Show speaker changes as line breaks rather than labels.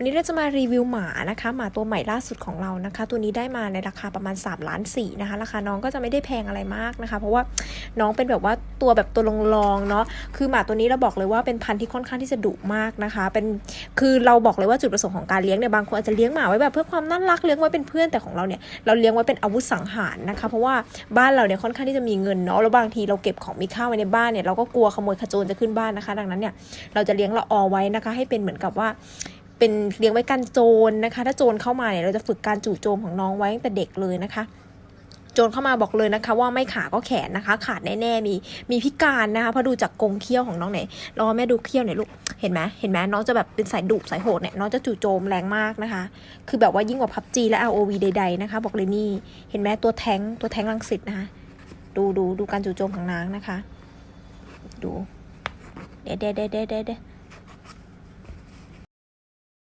วันนี้เราจะมารีวิวหมานะคะ หมาตัวใหม่ล่าสุดของเรานะคะ ตัวนี้ได้มาในราคาประมาณ3ล้านสี่นะคะ ราคาน้องก็จะไม่ได้แพงอะไรมากนะคะ เพราะว่าน้องเป็นแบบว่าตัวแบบตัวรองๆเนาะ คือหมาตัวนี้เราบอกเลยว่าเป็นพันธุ์ที่ค่อนข้างที่จะดุมากนะคะ เป็น คือเราบอกเลยว่าจุดประสงค์ของการเลี้ยงเนี่ย บางคนอาจจะเลี้ยงหมาไว้แบบเพื่อความน่ารัก เลี้ยงไว้เป็นเพื่อน แต่ของเราเนี่ย เราเลี้ยงไว้เป็นอาวุธสังหารนะคะ เพราะว่าบ้านเราเนี่ยค่อนข้างที่จะมีเงินเนาะ แล้วบางทีเราเก็บของมีค่าไว้ในบ้านเนี่ย เราก็กลัวขโมยขโจรจะขึ้นบ้านนะคะ ดังนั้นเนี่ย เราจะเลี้ยงละออไว้นะคะ ให้เป็นเหมือนกับว่า เป็นเลี้ยงไว้กันโจรนะคะ ถ้าโจรเข้ามาเนี่ยเราจะฝึกการจู่โจมของน้องไว้ตั้งแต่เด็กเลยนะคะโจรเข้ามาบอกเลยนะคะ ว่าไม่ขาก็แขนนะคะ ขาดแน่ๆมีมีพิการนะคะเพราะดูจากกรงเขี้ยวของน้องเนี่ยรอแม่ดูเขี้ยวหน่อยลูกเห็นไหมเห็นไหมน้องจะแบบเป็นสายดุสายโหดเนี่ยน้องจะจู่โจมแรงมากนะคะ คือแบบว่ายิ่งกว่าพับจีและ ROV ใด ๆนะคะ บอกเลยนี่เห็นไหมตัวแทงตัวแทงรังสิตนะคะดูดูดูการจู่โจมของนางนะคะ ดูเด้เด้เด้เด้เด้เด้